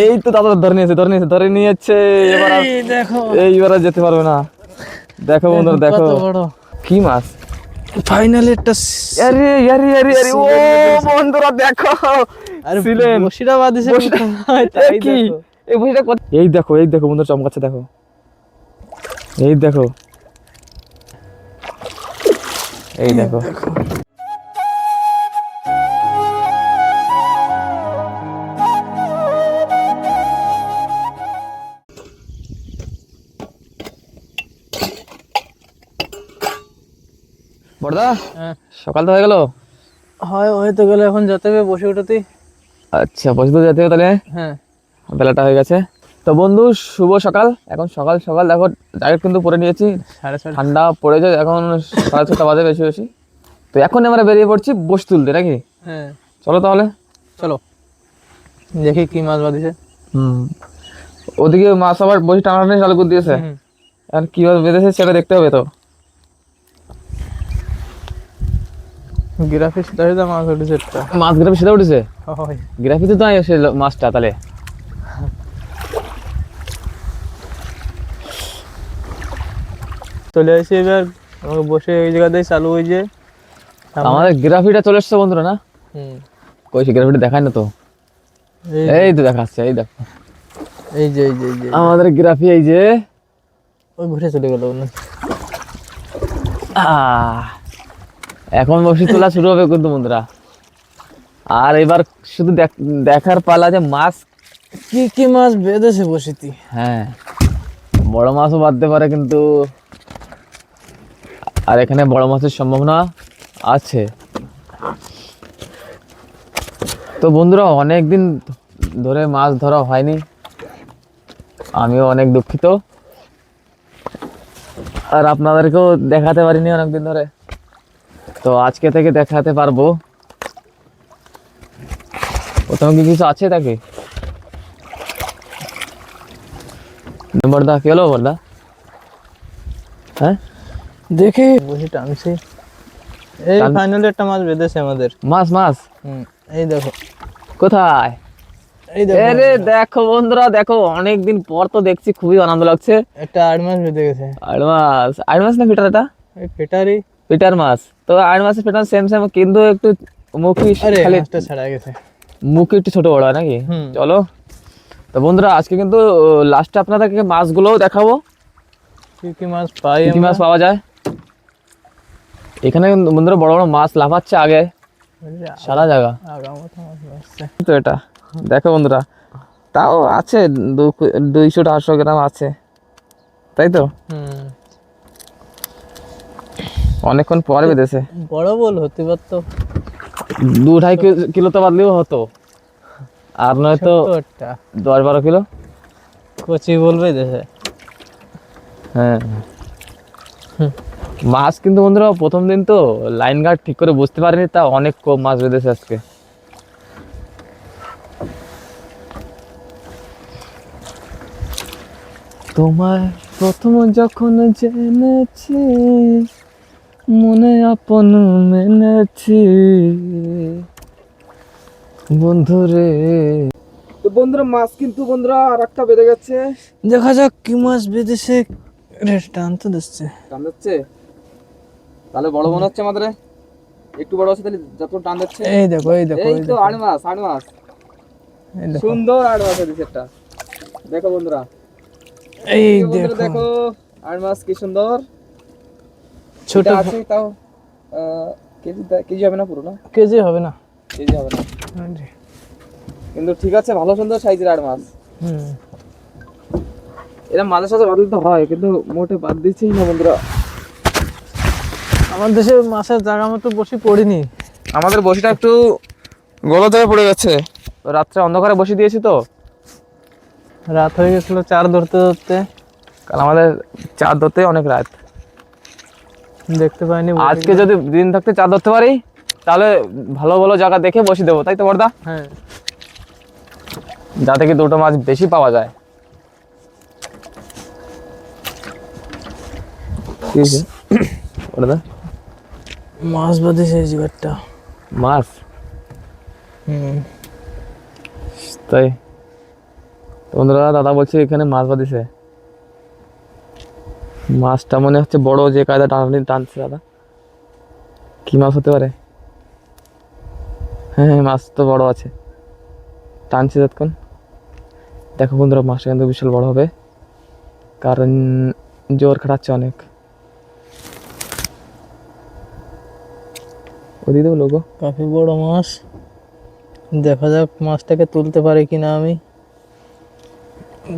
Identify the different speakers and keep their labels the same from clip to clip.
Speaker 1: এই তো দাদা ধরে নিয়েছে ধরে নিয়েছে ধরে নিয়েছে। এবার
Speaker 2: দেখো।
Speaker 1: এইবার যেতে পারবে না। দেখো বন্ধুরা দেখো। কি মাছ?
Speaker 2: ফাইনালি একটা
Speaker 1: আরে আরে আরে আরে ও বন্ধুরা দেখো।
Speaker 2: আরে
Speaker 1: ছিলেন
Speaker 2: বসিটা বাদিছে
Speaker 1: কি? এই বসিটা এই দেখো এই দেখো বন্ধুরা চমকাচ্ছে দেখো। এই দেখো। এই দেখো। বড়দা
Speaker 2: হ্যাঁ।
Speaker 1: সকাল তো হয়ে গেল?
Speaker 2: হয় হয়তো গেলে এখন যেতে হবে বসে উঠতে
Speaker 1: আচ্ছা বসে তো যেতে হবে তাহলে
Speaker 2: হ্যাঁ?
Speaker 1: বেলাটা হয়ে গেছে। তো বন্ধু শুভ সকাল। এখন সকাল সকাল দেখো জ্যাকেট কিন্তু পরে নিয়েছি। ঠান্ডা পড়েছে এখন সাড়ে ছটা বাজে বেশি বেশি। তো এখন আমরা বেরিয়ে পড়ছি বসে তুলতে নাকি?
Speaker 2: হ্যাঁ।
Speaker 1: চলো তাহলে।
Speaker 2: চলো। দেখি কি মাছ বাদিছে
Speaker 1: হুম। ওদিকে মাছ আবার বসে টানাটানি চালু করে দিয়েছে। আর কীভাবে বেঁধেছে সেটা দেখতে হবে তো।
Speaker 2: গিরাফি সেটা সেটা মাছ উঠেছে একটা।
Speaker 1: মাছ গ্রাফি সেটা উঠেছে?
Speaker 2: হয়।
Speaker 1: গ্রাফি তো সে মাছটা তাহলে।
Speaker 2: চলে আসি এবার। আমাকে বসে ওই জায়গাতেই চালু হয়ে যে।
Speaker 1: আমাদের গ্রাফিটা চলে এসছে বন্ধুরা না?
Speaker 2: হুম।
Speaker 1: কই সে গ্রাফিটা দেখায় না তো?
Speaker 2: এই
Speaker 1: তো দেখাচ্ছে এই দেখো।
Speaker 2: এই যে এই যে এই যে।
Speaker 1: আমাদের গ্রাফি এই যে।
Speaker 2: ওই ঘুরে চলে গেল না
Speaker 1: আহ, এখন বসে তোলা শুরু হবে কিন্তু বন্ধুরা। আর এবার শুধু দেখ- দেখার পালা যে মাছ
Speaker 2: কি কি মাছ বেঁধেছে বসিতি?
Speaker 1: হ্যাঁ বড় মাছও বাঁধতে পারে কিন্তু আর এখানে বড় মাছের সম্ভাবনা আছে। তো বন্ধুরা অনেক দিন ধরে মাছ ধরা হয়নি। আমিও অনেক দুঃখিত। আর আপনাদেরকেও দেখাতে পারিনি অনেকদিন ধরে। তো আজকে থেকে দেখাতে পারব। প্রথমে কি কিছু আছে তাকে বর্দা কি হলো বর্দা হ্যাঁ?
Speaker 2: দেখি। বসে টানছি। এই ফাইনালি একটা মাছ বেঁধেছে আমাদের।
Speaker 1: মাছ মাছ?
Speaker 2: হুম এই দেখো।
Speaker 1: কোথায়?
Speaker 2: এই দেখো
Speaker 1: আরে দেখো বন্ধুরা দেখো অনেকদিন পর তো দেখছি খুবই আনন্দ লাগছে।
Speaker 2: একটা আট মাছ বেঁধে গেছে।
Speaker 1: আড় মাছ আড় মাছ না ফিটার এটা?
Speaker 2: এই পেটারি
Speaker 1: মাছ। তো আড় মাছের পিটার সেম সেম কিন্তু একটু মুখি
Speaker 2: আরে
Speaker 1: খালি
Speaker 2: ছাড়া গেছে।
Speaker 1: মুখ একটু ছোট বড় নাকি। চলো। তো বন্ধুরা আজকে কিন্তু লাস্টে আপনাদেরকে মাছগুলোও দেখাবো।
Speaker 2: কি কি মাছ পাই
Speaker 1: কি মাছ পাওয়া যায়? এখানে বন্ধুরা বড় বড় মাছ লাফাচ্ছে আগে। সারা জায়গা। তো এটা। দেখো বন্ধুরা তাও আছে দুইশো আটশো গ্রাম আছে। তাই তো?
Speaker 2: হুম।
Speaker 1: অনেকক্ষণ পরে বেঁধেছে।
Speaker 2: বড় বল হতে পারতো।
Speaker 1: দু ঢাই কিলো তো বাদলেও হতো। আর নয়তো দশ বারো কিলো।
Speaker 2: কচি বলবে দেশে
Speaker 1: হ্যাঁ। মাছ কিন্তু বন্ধুরা প্রথম দিন তো লাইন গার্ড ঠিক করে বুঝতে পারিনি তা অনেক কম মাছ বেঁধেছে আজকে। তোমার প্রথম যখন জেনেছি মনে আপন মেনেছি। বন্ধুরে। তো বন্ধুরা মাছ কিন্তু বন্ধুরা আর একটা বেঁধে গেছে।
Speaker 2: দেখা যাক কি মাছ বেঁধেছে। রে টানতে দিচ্ছে।
Speaker 1: টান দিচ্ছে? তাহলে বড় মনে হচ্ছে আমাদের? একটু বড় আছে তাহলে যত টান দিচ্ছে।
Speaker 2: এই দেখো এই দেখো
Speaker 1: এই তো আড় মাছ আড় মাছ। সুন্দর আড় মাছ আছে একটা দেখো বন্ধুরা।
Speaker 2: এই
Speaker 1: এই
Speaker 2: দেখো।
Speaker 1: দেখো আড় মাছ কি সুন্দর।
Speaker 2: ছোট
Speaker 1: আছে তাও কেজি কেজি হবে না পুরো না?
Speaker 2: কেজি হবে না।
Speaker 1: কেজি হবে না। কিন্তু ঠিক আছে ভালো সুন্দর সাইজের আড় মাছ।
Speaker 2: হুম।
Speaker 1: এরা মাঝে সাথে বাদল তো হয় কিন্তু মোটে বাদ দিচ্ছি না বন্ধুরা।
Speaker 2: আমার দেশে মাছের জায়গা মতো বসে পড়িনি।
Speaker 1: আমাদের বসিটা একটু গলত হয়ে পড়ে গেছে। তো রাত্রে অন্ধকারে বসে দিয়েছি তো।
Speaker 2: রাত হয়ে গেছিল চার ধরতে ধরতে।
Speaker 1: কাল আমাদের চার ধরতে অনেক রাত।
Speaker 2: দেখতে পাইনি
Speaker 1: আজকে যদি দিন থাকতে চার ধরতে পারি তাহলে ভালো ভালো জায়গা দেখে বসে দেবো তাই তো বর্দা?
Speaker 2: হ্যাঁ।
Speaker 1: যাতে কি দুটো মাছ বেশি পাওয়া যায়। বর্দা?
Speaker 2: মাছ বাঁধেছে এই জায়গাটা
Speaker 1: মাছ?
Speaker 2: হুম।
Speaker 1: তাই। বন্ধুরা দাদা বলছে এখানে মাছ বাঁধিছে মাছটা মনে হচ্ছে বড় যে কায়দা টানানি টানছে দাদা। কি মাছ হতে পারে? হ্যাঁ হ্যাঁ মাছ তো বড় আছে। টানছে যতক্ষণ। দেখো বন্ধুরা মাছটা কিন্তু বিশাল বড় হবে। কারণ জোর খাটাচ্ছে অনেক। ও দিয়ে দেবো লোগো
Speaker 2: কাফি বড় মাছ। দেখা যাক মাছটাকে তুলতে পারি কিনা আমি।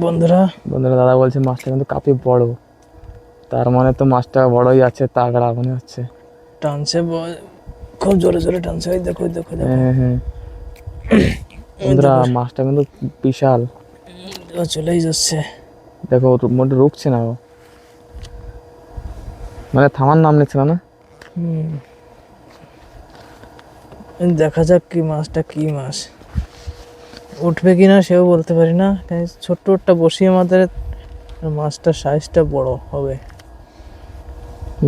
Speaker 2: বন্ধুরা।
Speaker 1: বন্ধুরা দাদা বলছে মাছটা কিন্তু কাপি বড়। তার মানে তো মাছটা বড়ই আছে তাগড়া মনে হচ্ছে।
Speaker 2: টানছে খুব জোরে জোরে টানছে। ওই দেখো দেখো
Speaker 1: হ্যাঁ হ্যাঁ। বন্ধুরা মাছটা কিন্তু বিশাল।
Speaker 2: ও চলেই যাচ্ছে।
Speaker 1: দেখো মোটে রুকছে না ও। মানে থামার নাম নিচ্ছে না
Speaker 2: হুম। দেখা যাক কি মাছটা কি মাছ। উঠবে কি না সেও বলতে পারি না। ছোট্ট একটা বসি আমাদের মাছটার সাইজটা বড় হবে।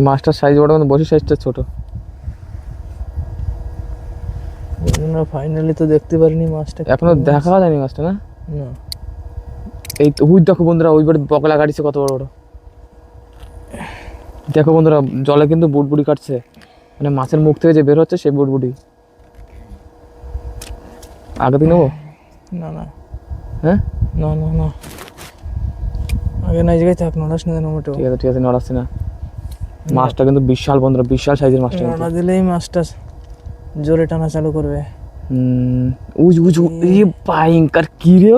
Speaker 1: মাছটার সাইজ বড় কিন্তু বসি সাইজটা ছোট।
Speaker 2: ফাইনালি তো দেখতে পারিনি মাছটা এখনও।
Speaker 1: দেখা যায়নি মাছটা না?
Speaker 2: না।
Speaker 1: এই তো ওই দেখো বন্ধুরা ওই বাড়ি বকলা কাটছে কত বড় বড়। দেখো বন্ধুরা জলে কিন্তু বুটবুড়ি কাটছে। মানে মাছের মুখ থেকে যে বের হচ্ছে সেই বুটবুড়ি আগে দিন নেব?
Speaker 2: না না।
Speaker 1: হ্যাঁ?
Speaker 2: না না না। আগে না এই জায়গায় থাক নড়াস না মোটেও।
Speaker 1: ঠিক আছে ঠিক আছে নড়াচ্ছি না। মাছটা কিন্তু বিশাল বন্ধুরা বিশাল সাইজের মাছটা
Speaker 2: নড়া দিলেই মাছটা জোরে টানা চালু করবে।
Speaker 1: উজ উজ এ ভয়ঙ্কর কি রে?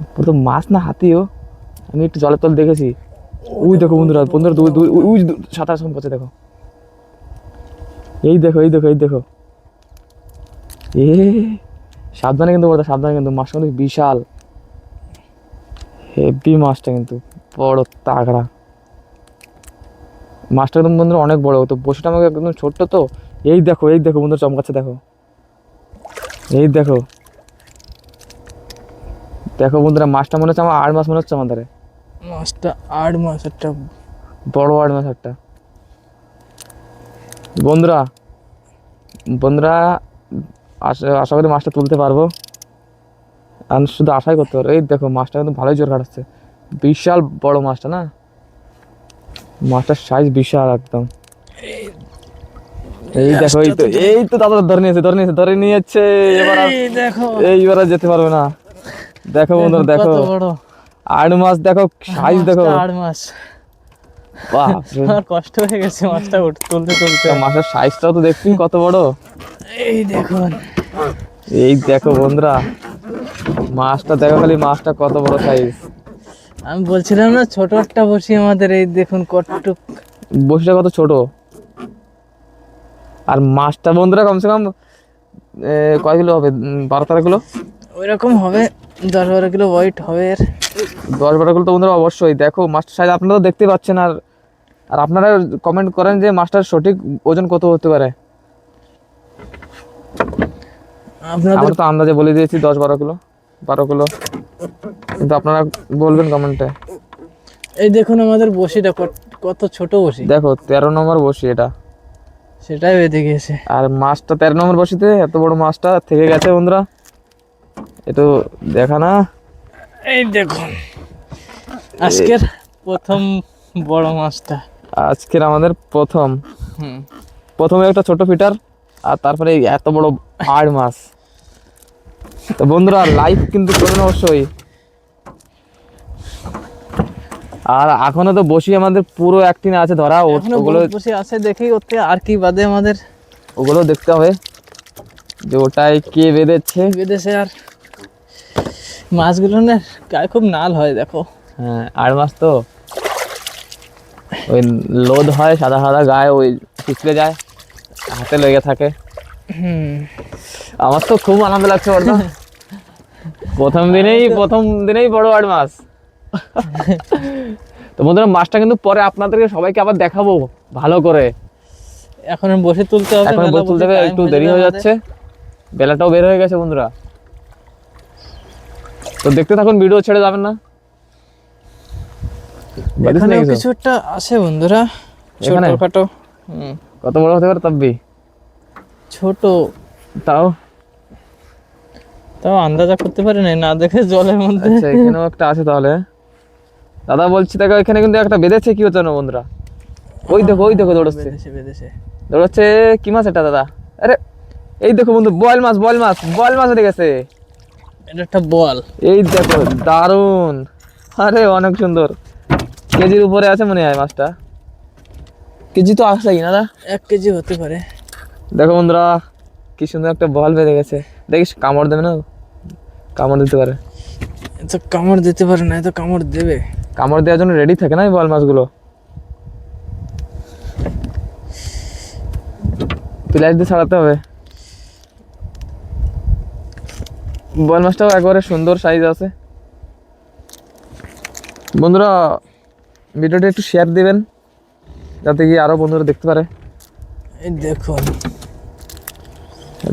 Speaker 1: পুরো তো মাছ না হাতিও আমি একটু জলের তল দেখেছি। ওই দেখো বন্ধুরা বন্ধুরা দুই দুই ওই- সাঁতার সম্পর্কে দেখো। এই দেখো এই দেখো এই দেখো। এ সাবধানে কিন্তু বড় সাবধানে কিন্তু মাছটা কিন্তু বিশাল। হেভি মাছটা কিন্তু বড় তাগড়া। মাছটা একদম বন্ধুরা অনেক বড় তো বসেটা আমাকে একদম ছোট্ট তো। এই দেখো এই দেখো বন্ধুরা চমকাচ্ছে দেখো। এই দেখো। দেখো বন্ধুরা মাছটা মনে হচ্ছে আমার আট মাস মনে হচ্ছে আমাদের
Speaker 2: মাছটা আট মাস একটা
Speaker 1: বড় আট মাস একটা। বন্ধুরা বন্ধুরা আশা আশা করি মাছটা তুলতে পারব। আর শুধু আশাই করতে পারব। এই দেখো মাছটা কিন্তু ভালোই জোর কাটাচ্ছে। বিশাল বড় মাছটা না? মাছটার সাইজ বিশাল একদম। এই দেখো এই তো এই তো দাদা ধরে নিয়েছে ধরে নিয়েছে ধরে নিয়েছে। এবার
Speaker 2: দেখো।
Speaker 1: এইবার যেতে পারবে না। দেখো বন্ধুরা দেখো। আট মাছ দেখো সাইজ দেখো।
Speaker 2: আট মাস।
Speaker 1: বাহ
Speaker 2: আমার কষ্ট হয়ে গেছে মাছটা তুলতে তুলতে।
Speaker 1: মাছের সাইজটাও তো দেখছি কত বড়।
Speaker 2: এই দেখুন।
Speaker 1: এই দেখো বন্ধুরা মাছটা দেখো খালি মাছটা কত বড় সাইজ
Speaker 2: আমি বলছিলাম না ছোট একটা বসি আমাদের এই দেখুন কতটুক
Speaker 1: বসিটা কত ছোট? আর মাছটা বন্ধুরা কমসে কম কয় কিলো হবে? বারো তেরো কিলো?
Speaker 2: ওই রকম হবে দশ বারো কিলো ওয়েট হবে এর।
Speaker 1: দশ বারো কিলো তো বন্ধুরা অবশ্যই। দেখো মাছটার সাইজ আপনারা তো দেখতে পাচ্ছেন আর আর আপনারা কমেন্ট করেন যে মাছটার সঠিক ওজন কত হতে পারে।
Speaker 2: আপনাদের
Speaker 1: তো আন্দাজে বলে দিয়েছি দশ বারো কিলো বারো কিলো। কিন্তু আপনারা বলবেন কমেন্টে।
Speaker 2: এই দেখুন আমাদের বসিটা কত- ছোট বসি।
Speaker 1: দেখো তেরো নম্বর বসি এটা।
Speaker 2: সেটাই বেঁধে গেছে
Speaker 1: আর মাছটা তেরো নম্বর বসিতে এত বড় মাছটা থেকে গেছে বন্ধুরা। এ তো দেখা না।
Speaker 2: এই দেখুন আজকের প্রথম বড় মাছটা।
Speaker 1: আজকের আমাদের প্রথম। প্রথমে একটা ছোট ফিটার আর তারপরে এত বড় আড় মাছ। তো বন্ধুরা লাইক কিন্তু করবেন অবশ্যই। আর এখনও তো বসি আমাদের পুরো একটিনে আছে ধরা ওগুলো
Speaker 2: বসে আছে দেখি ওতে আর কি বাদে আমাদের।
Speaker 1: ওগুলো দেখতে হবে। যে ওটাই কে বেঁধেছে।
Speaker 2: বেঁধেছে আর মাছগুলো না গায়ে খুব নাল হয় দেখো।
Speaker 1: হ্যাঁ আর মাছ তো। ওই লোদ হয় সাদা সাদা গায়ে ওই পিছলে যায় হাতে লেগে থাকে।
Speaker 2: হুম।
Speaker 1: আমার তো খুব আনন্দ লাগছে বড় প্রথম দিনেই প্রথম দিনেই বড় আড় মাছ। তো বন্ধুরা মাছটা কিন্তু পরে আপনাদেরকে সবাইকে আবার দেখাবো ভালো করে।
Speaker 2: এখন বসে তুলতে হবে
Speaker 1: এখন বই তুলতে হবে, একটু দেরি হয়ে যাচ্ছে। বেলাটাও বের হয়ে গেছে বন্ধুরা। তো দেখতে থাকুন ভিডিও ছেড়ে যাবেন না।
Speaker 2: এখানেও কিছু একটা আছে বন্ধুরা? ছোটখাটো
Speaker 1: কত বড় হতে পারে তাব্বি?
Speaker 2: ছোট।
Speaker 1: তাও?
Speaker 2: তাও আন্দাজা করতে পারি না না দেখে জলের মধ্যে।
Speaker 1: আচ্ছা এখানেও একটা আছে তাহলে। দাদা বলছি দেখো এখানে কিন্তু একটা বেঁধেছে কি হচ্ছে না বন্ধুরা ওই দেখো ওই দেখো দৌড়চ্ছে। দৌড়চ্ছে কি মাছ এটা দাদা? আরে এই দেখো বন্ধু বয়েল মাছ বয়েল মাছ বয়েল মাছ উঠে গেছে।
Speaker 2: এটা একটা বল।
Speaker 1: এই দেখো দারুণ আরে অনেক সুন্দর। কেজির উপরে আছে মনে হয় মাছটা। কেজি তো আসেই না দাদা?
Speaker 2: এক কেজি হতে পারে।
Speaker 1: দেখো বন্ধুরা কি সুন্দর একটা বল বেঁধে গেছে। দেখিস কামড় দেবে না কামড় দিতে পারে।
Speaker 2: তো কামড় দিতে পারে না তো কামড় দেবে।
Speaker 1: কামড় দেওয়ার জন্য রেডি থাকে না এই বল মাছগুলো? প্লাস দিয়ে ছাড়াতে হবে। বল মাছটাও একবারে সুন্দর সাইজ আছে। বন্ধুরা ভিডিওটা একটু শেয়ার দিবেন যাতে কি আরও বন্ধুরা দেখতে পারে।
Speaker 2: এই দেখুন।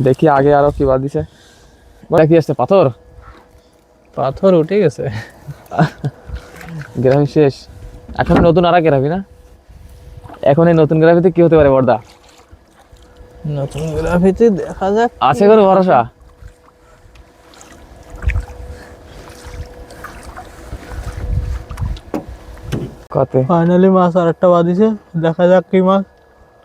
Speaker 1: দেখি আগে আরও কি বাদ দিছে। কি আসছে পাথর?
Speaker 2: পাথর উঠে গেছে।
Speaker 1: গ্রাফি শেষ। এখন নতুন আর গ্রাফি না? এখন এই নতুন গ্রাফিতে কি হতে পারে বর্দা?
Speaker 2: নতুন গ্রাফিতে দেখা যাক
Speaker 1: আছে কোনো ভরসা? কতে?
Speaker 2: ফাইনালি মাছ আর একটা বাদিছে দেখা যাক কি মাছ।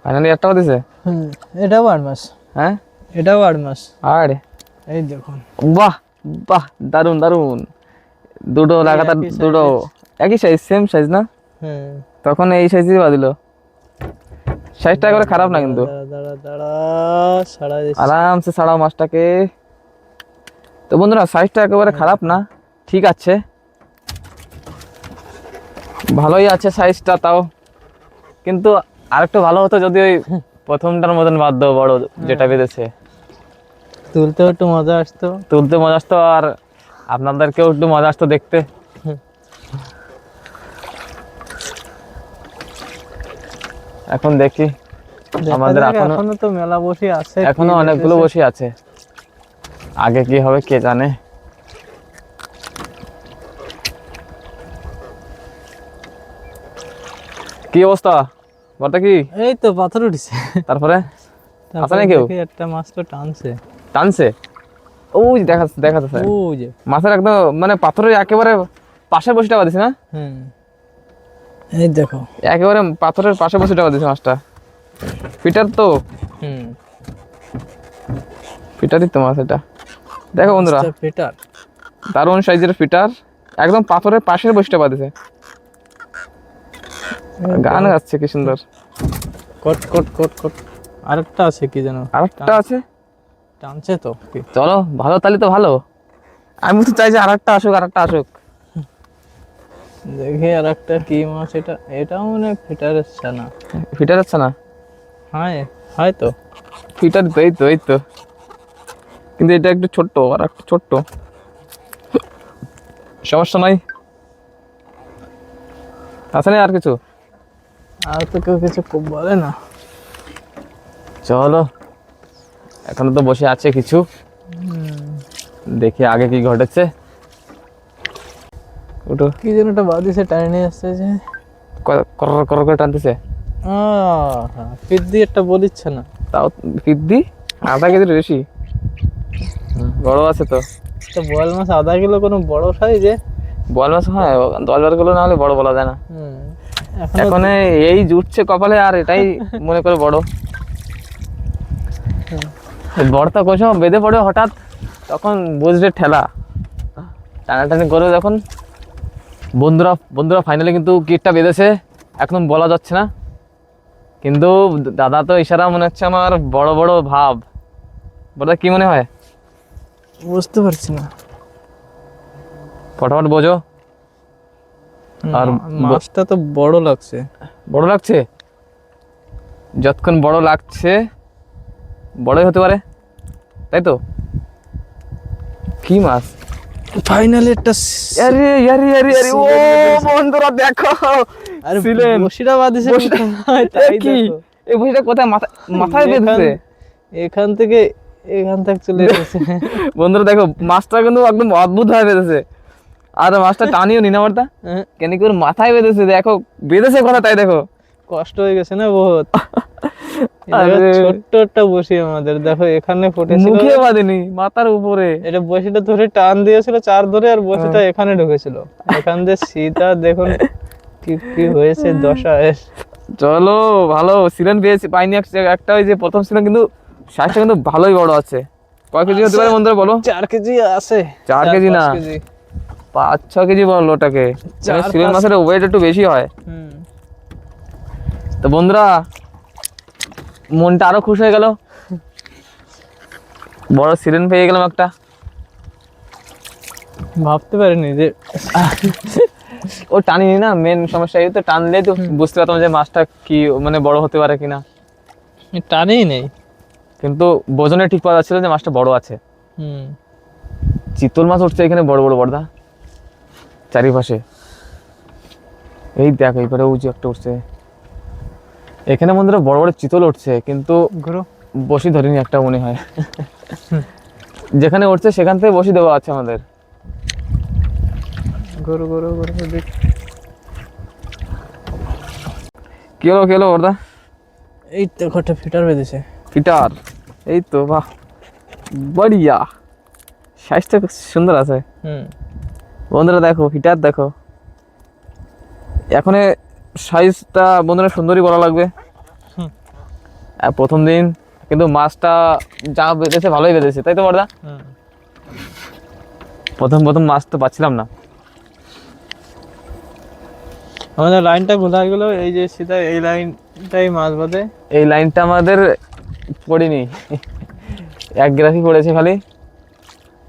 Speaker 1: ফাইনালি একটাও দিছে?
Speaker 2: হুম এটাও আর মাছ।
Speaker 1: হ্যাঁ?
Speaker 2: এটাও আর মাছ
Speaker 1: আরে।
Speaker 2: এই দেখুন।
Speaker 1: বাহ বাহ দারুণ দারুণ দুটো লাগাতার দুটো একই সাইজ সেম সাইজ না? তখন এই সাইজই বাদিল সাইজটা একবারে খারাপ না কিন্তু। আরামসে ছাড়াও মাছটাকে তো বন্ধুরা সাইজটা একেবারে খারাপ না। ঠিক আছে। ভালোই আছে সাইজটা তাও। কিন্তু আরেকটু ভালো হতো যদি ওই প্রথমটার মতন বাদ বড় যেটা বেঁধেছে।
Speaker 2: তুলতেও একটু মজা আসতো।
Speaker 1: তুলতে মজা আসতো আর আপনাদেরকেও একটু মজা আসতো দেখতে। এখন দেখি। আমাদের এখনো-
Speaker 2: তো মেলা বসে আছে এখনও
Speaker 1: অনেকগুলো বসে আছে। আগে কি হবে কে জানে। কি অবস্থা? বলটা কি?
Speaker 2: এই তো পাথর উঠেছে।
Speaker 1: তারপরে? না কেউ?
Speaker 2: একটা মাছ তো টানছে।
Speaker 1: টানছে? ওই যে দেখা দেখা যাচ্ছে
Speaker 2: ও যে।
Speaker 1: মাছের একদম মানে পাথরের একেবারে পাশে বসে টাকা দিছে না?
Speaker 2: হুম। এই দেখো।
Speaker 1: একেবারে পাথরের পাশে বসে টাকা দিছে মাছটা। ফিটার তো।
Speaker 2: হুম।
Speaker 1: ফিটারই তো মাছ এটা। দেখো বন্ধুরা।
Speaker 2: ফিটার।
Speaker 1: দারুণ সাইজের ফিটার। একদম পাথরের পাশে বসে টাকা দিছে। গান গাচ্ছে কি সুন্দর।
Speaker 2: কট কট কট কট। আরেকটা আছে কি যেন?
Speaker 1: আরেকটা আছে?
Speaker 2: টানছে তো
Speaker 1: চলো ভালো তাহলে তো ভালো। আমি তো চাই যে আরেকটা আসুক আর একটা আসুক।
Speaker 2: দেখি আর একটা কি মাছ এটা এটাও মানে ফিটারের না।
Speaker 1: ফিটার হচ্ছে না?
Speaker 2: হ্যাঁ হয় তো।
Speaker 1: ফিটার তো এই তো এই তো। কিন্তু এটা একটু ছোট্ট আর একটু ছোট্ট। সমস্যা নাই। আছে না আর কিছু?
Speaker 2: আর তো কেউ কিছু খুব বলে না।
Speaker 1: চলো। এখনও তো বসে আছে কিছু। দেখি আগে কি ঘটেছে। ওটো
Speaker 2: কি যেন একটা বাদিছে টানে নিয়ে আসছে যে।
Speaker 1: কর কর করে টানতেছে।
Speaker 2: ফির দিয়ে একটা বলিচ্ছে না।
Speaker 1: তাও ফিদ্দি আধা কেজির বেশি? বড় আছে তো।
Speaker 2: তো বল মাছ আধা কিলো কোনো বড় সাইজে
Speaker 1: বল মাছ হ্যাঁ দশ বারগুলো না হলে বড় বলা যায় না।
Speaker 2: এখন
Speaker 1: এই জুটছে কপালে আর এটাই মনে করে বড়। বড় তো কোথাও বেঁধে পড়ে হঠাৎ। তখন বুঝলে ঠেলা। টানাটানি করে যখন বন্ধুরা বন্ধুরা ফাইনালি কিন্তু কিটটা বেঁধেছে। এখন বলা যাচ্ছে না। কিন্তু দাদা তো ইশারা মনে হচ্ছে আমার বড় বড় ভাব। বড়দা কি মনে হয়?
Speaker 2: বুঝতে পারছি না।
Speaker 1: ফটাফট বোঝো। আর
Speaker 2: মাছটা তো বড় লাগছে।
Speaker 1: বড় লাগছে? যতক্ষণ বড় লাগছে বড়ই হতে পারে। তাই তো? কি মাছ?
Speaker 2: ফাইনালি একটা
Speaker 1: আরে আরে আরে আরে ও বন্ধুরা দেখো।
Speaker 2: আর। বসিটা বাদিছে
Speaker 1: বসিটা- কি? এই বইটা কোথায়? মাথা মাথায় বেঁধেছে।
Speaker 2: এখান থেকে এখান থেকে চলে এসেছে।
Speaker 1: বন্ধুরা দেখো মাছটা কিন্তু একদম অদ্ভুত ভাবে বেঁধেছে। আর মাছটা টানিও নি না মারতা
Speaker 2: হ্যাঁ,
Speaker 1: কেন কি মাথায় বেঁধেছে দেখো। বেঁধেছে কথা তাই দেখো।
Speaker 2: কষ্ট হয়ে গেছে না বহুত। ছোট্ট একটা বসি আমাদের দেখো এখানে ফুটেছিল।
Speaker 1: মুখে বাঁধেনি মাথার উপরে।
Speaker 2: এটা বসিটা ধরে টান দিয়েছিল চার ধরে আর বসিটা এখানে ঢুকেছিল। এখান দিয়ে সীতা দেখুন কি কি হয়েছে দশা
Speaker 1: চলো ভালো পেয়েছি পাইনি একটা ওই যে প্রথম কিন্তু সাইজটা কিন্তু ভালোই বড় আছে। কয় কেজি হতে পারে বন্ধুরা বলো?
Speaker 2: চার কেজি আছে।
Speaker 1: চার কেজি
Speaker 2: পাঁচ
Speaker 1: না। পাঁচ ছ কেজি বলো ওটাকে সিলেন মাছের ওয়েট একটু বেশি হয়। তো বন্ধুরা মনটা আরও খুশ হয়ে গেল। বড় সিলেন পেয়ে গেলাম একটা।
Speaker 2: ভাবতে পারিনি যে
Speaker 1: ও টানিনি না মেন সমস্যা এই তো টানলে তো বুঝতে পারতাম যে মাছটা কি মানে বড় হতে পারে কিনা।
Speaker 2: টানেই নেই।
Speaker 1: কিন্তু ওজনে ঠিক পাওয়া যাচ্ছিল যে মাছটা বড় আছে।
Speaker 2: হুম।
Speaker 1: চিতল মাছ উঠছে এখানে বড় বড় বড়দা চারিপাশে। এই দেখ এইবারে উঁচু একটা উঠছে। এখানে বন্ধুরা বড় বড় চিতল উঠছে কিন্তু বসি ধরিনি একটা মনে হয়। যেখানে উঠছে সেখান থেকে বসি দেওয়া আছে আমাদের।
Speaker 2: ঘুরো ঘুরো দেখ
Speaker 1: কি হলো কি হলো বড়দা?
Speaker 2: এই তো ঘরটা ফিটার বেঁধেছে
Speaker 1: ফিটার? এই তো বাহ। বড়িয়া। সাইজটা সুন্দর আছে।
Speaker 2: হুম।
Speaker 1: বন্ধুরা দেখো ফিটার দেখো। এখন সাইজটা বন্ধুরা সুন্দরই বলা লাগবে। প্রথম দিন কিন্তু মাছটা যা বেঁধেছে ভালোই বেঁধেছে তাই তো
Speaker 2: হুম।
Speaker 1: প্রথম প্রথম মাছ তো পাচ্ছিলাম না।
Speaker 2: আমাদের লাইনটা কোথায় গেলো এই যে সীতা এই লাইনটাই মাছ বাঁধে।
Speaker 1: এই লাইনটা আমাদের পড়িনি। এক গ্রাফি পড়েছে খালি।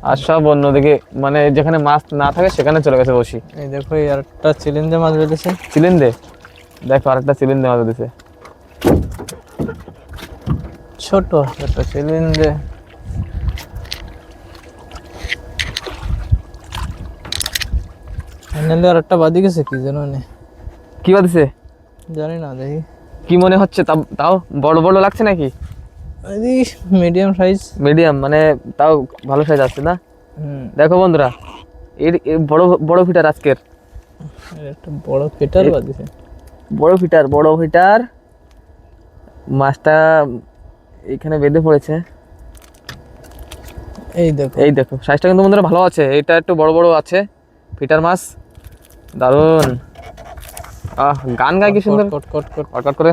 Speaker 1: আর সব অন্যদিকে মানে যেখানে মাছ না থাকে সেখানে চলে গেছে বসি।
Speaker 2: এই দেখো এই আরেকটা চিলিন্দে মাছ বেঁধেছে।
Speaker 1: চিলিন্দে? দেখো আরেকটা চিলিন্দে মাছ দিছে
Speaker 2: ছোট একটা চিলিন্দে। ফাইনালি আর একটা বাদি গেছে কি যেন নে?
Speaker 1: কি বাদিছে
Speaker 2: জানি না দেখি।
Speaker 1: কি মনে হচ্ছে তাও? বড় বড় লাগছে নাকি?
Speaker 2: মিডিয়াম সাইজ
Speaker 1: মিডিয়াম মানে তাও ভালো সাইজ আছে না? দেখো বন্ধুরা এর বড় বড় ফিটার আজকের।
Speaker 2: একটা বড় পেটার বাদিছে
Speaker 1: বড় ফিটার বড় ফিটার। মাছটা এখানে বেঁধে পড়েছে।
Speaker 2: এই দেখো।
Speaker 1: এই দেখো সাইজটা কিন্তু বন্ধুরা ভালো আছে। এটা একটু বড় বড় আছে। ফিটার মাছ। দারুণ আহ গান গায় কি সুন্দর।
Speaker 2: কট কট কট।
Speaker 1: কটকট করে।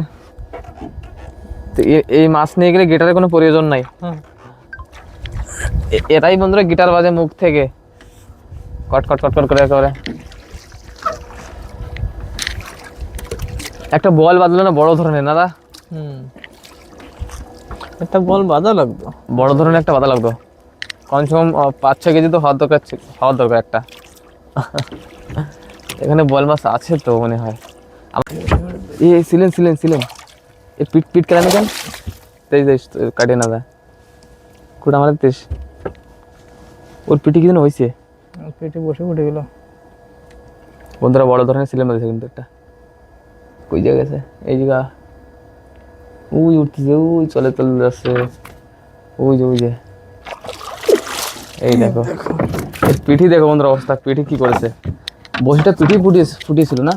Speaker 1: তো এই মাছ নিয়ে গেলে গিটারের কোনো প্রয়োজন নাই। এটাই বন্ধুরা গিটার বাজে মুখ থেকে। কট কট কট কট করে একেবারে। একটা বল বাজলো না বড় ধরনের না দা?
Speaker 2: হুম। একটা বল বাজা লাগতো।
Speaker 1: বড় ধরনের একটা বাজা লাগতো। কমসে কম পাঁচ ছ কেজি তো হওয়ার দরকার হওয়ার দরকার একটা। এখানে বল মাছ আছে তো মনে হয়। এই এ সিলেন সিলেন। পিট পিট কেন? কেন তেজ দেশ কাটে না দা কুড়া আমার তেজ ওর পিটি কি যেন হয়েছে
Speaker 2: পেটে বসে উঠে গেল।
Speaker 1: বন্ধুরা বড় ধরনের সিলেন বাজেছে কিন্তু একটা। কই জায়গা গেছে? এই জায়গা ওই উঠতেছে ওই চলে চলে যাচ্ছে। ওই যে ওই যে। এই দেখো। পিঠি দেখো বন্ধুরা অবস্থা পিঠি কি করেছে? বসিটা পিঠি ফুটিয়ে ফুটিয়েছিল না?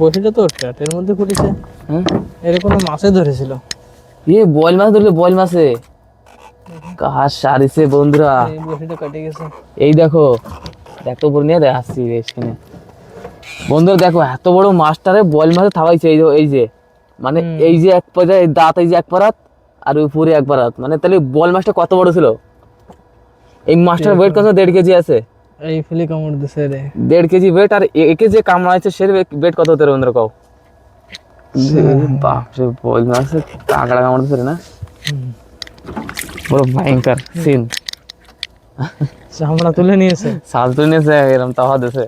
Speaker 2: বসিটা তো ট্যাটের মধ্যে ফুটেছে
Speaker 1: হ্যাঁ?
Speaker 2: এর কোনো মাছে ধরেছিল।
Speaker 1: এ বয়েল মাছ ধরলে বয়েল মাছে সারিছে বন্ধুরা।
Speaker 2: বসিটা কেটে গেছে।
Speaker 1: এই দেখো দেখো উপরে নিয়ে এখানে বন্ধুরা দেখো এত বড় মাছটারে বয়েল মাছে থাবাইছে এই এই যে। মানে এই যে এক পাজা এই দাঁত এই যে এক পারাত আর উপরে এক পারাত। মানে তাহলে বল মাছটা কত বড় ছিল? এই মাছটার ওয়েট কত? দেড় কেজি আছে।
Speaker 2: এই ফেলি কামড় দিছে রে।
Speaker 1: দেড় কেজি ওয়েট আর একে যে কামড়াইছে সে ওয়েট কত হতে পারে বন্ধুরা কও? বাপ রে বল মাছে কাঁকড়া কামড়াতে পারে না? বড় ভয়ঙ্কর সিন
Speaker 2: চামড়া তুলে নিয়েছে।
Speaker 1: সাল তুলে নিয়েছে এরকম তাওয়া দিছে।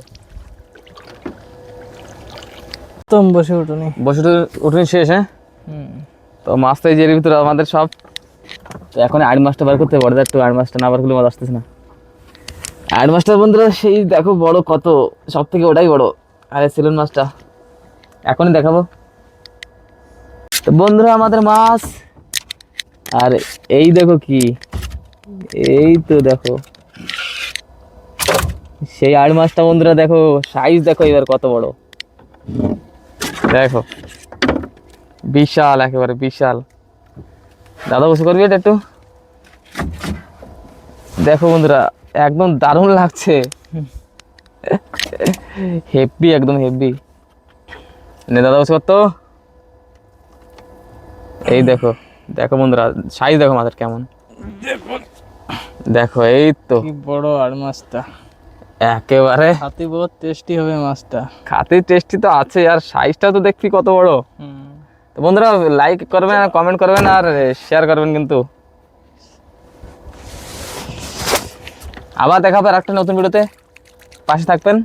Speaker 2: একদম বসে উঠুনি।
Speaker 1: বসে উঠুন শেষ হ্যাঁ? তো মাছ তো এই যে ভিতরে আমাদের সব তো এখন আড় মাছটা বার করতে পারে একটু আড় মাছটা না বার করলে মাছ আসতেছে না। মাছটা বন্ধুরা, সেই দেখো বড় কত সব থেকে ওটাই বড়। আরে সিলন মাছটা এখনই দেখাবো। তো বন্ধুরা, আমাদের মাছ। আর, এই দেখো কি, এই তো দেখো। সেই আড় মাছটা বন্ধুরা, দেখো সাইজ দেখো এবার কত বড়। দেখো, বিশাল, একেবারে বিশাল। দাদা বসে করবি এটা একটু? দেখো বন্ধুরা একদম দারুণ লাগছে। হেভি একদম হেভি নে দাদা বসে করতো এই দেখো দেখো বন্ধুরা সাইজ দেখো মাছের কেমন। দেখো এই তো।
Speaker 2: কি বড় আর মাছটা।
Speaker 1: একেবারে।
Speaker 2: হাতে বহুত টেস্টি হবে মাছটা।
Speaker 1: খাতে টেস্টি তো আছে আর সাইজটা তো দেখবি কত বড়। তো বন্ধুরা লাইক করবেন আর কমেন্ট করবেন আর শেয়ার করবেন কিন্তু। আবার দেখা হবে একটা নতুন ভিডিওতে। পাশে থাকবেন।